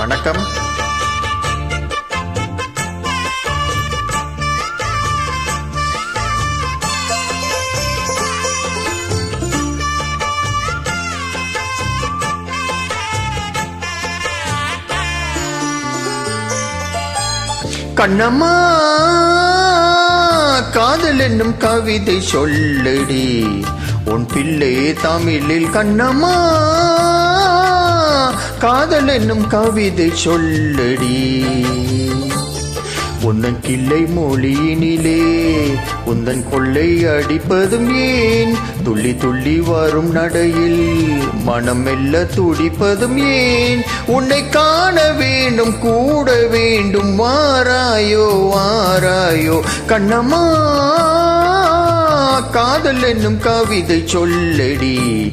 வணக்கம். கண்ணம்மா காதல் என்னும் கவிதை சொல்லடி. உன் பிள்ளை தமிழில் கண்ணம்மா. காதல் என்னும் கவிதை சொல்லடி. உந்தன் கிள்ளை மொழியினிலே உந்தன் கொள்ளை அடிப்பதும் ஏன்? துள்ளி துள்ளி வரும் நடையில் மனம் மெல்ல துடிப்பதும் ஏன்? உன்னை காண வேண்டும் கூட வேண்டும் வாராயோ வாராயோ கண்ணம்மா. காதல் என்னும் கவிதை சொல்லடி.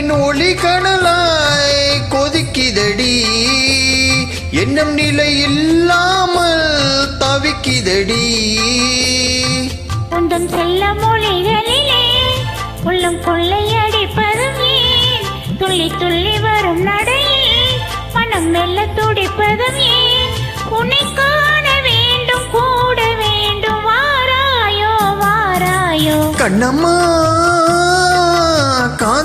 வெண்ணிலவின் ஒளி கடலாய் கொதிக்குதடி. எண்ணம் நிலை இல்லாமல் தவிக்குதடி. உந்தன் செல்ல மொழிகளிலே உள்ளம் கொள்ளையடிப்பதும் ஏன் துள்ளி துள்ளி வரும் நடையில் மனம் மெல்ல துடிப்பதும். ஏன் உன்னை காண வேண்டும் கூட வேண்டும் வாராயோ வாராயோ. கண்ணம்மா.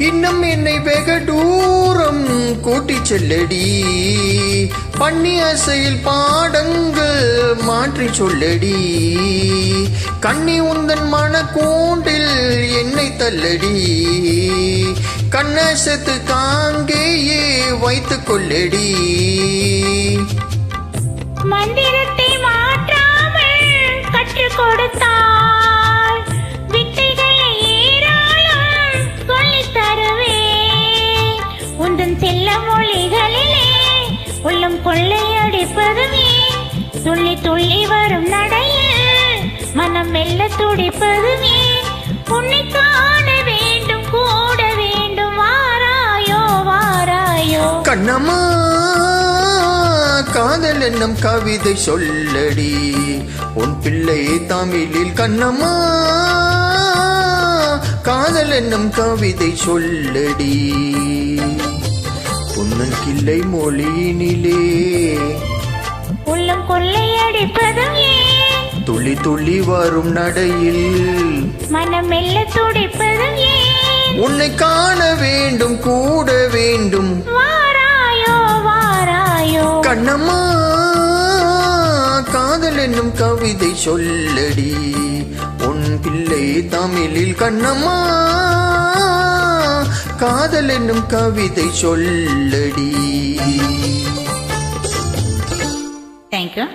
இன்னும் என்னை வெகு தூரம் கூட்டி செல்லடி. பண்ணி அசையில் பாடங்கள் மாற்றி சொல்லடி. கண்ணி உந்தன் மன கூண்டில் என்னை தள்ளடி. கண்ணசத்து காங்கேயே வைத்துக் கொள்ளடி. மந்திரத்தை மாற்ற உந்தன் செல்ல மொழிகளிலே உள்ளம் கொள்ளையடிப்பதுமே. துள்ளி துள்ளி வரும் நடையில் மனம் மெல்ல துடிப்பதுமே. உன்னை காண வேண்டும் கூட வேண்டும் வாராயோ வாராயோ. கண்ணம்மா காதல் என்னும் கவிதை சொல்லடி. உன் பிள்ளை தமிழில் கண்ணம்மா காதல் என்னும் கவிதை சொல்லடி. உன்னன் கிள்ளை மொழியினிலே. உள்ளம் கொள்ளையடிப்பதும் ஏன்? துளி துளி வரும் நடையில். மனம் மெல்ல துடிப்பதும் உன்னை காண வேண்டும் கூட வேண்டும். வாராயோ வாராயோ. கண்ணம்மா காதல் என்னும் கவிதை சொல்லடி. உன் பிள்ளை தமிழில் கண்ணம்மா. காதல் என்னும் கவிதை சொல்லடி. தேங்க்யூ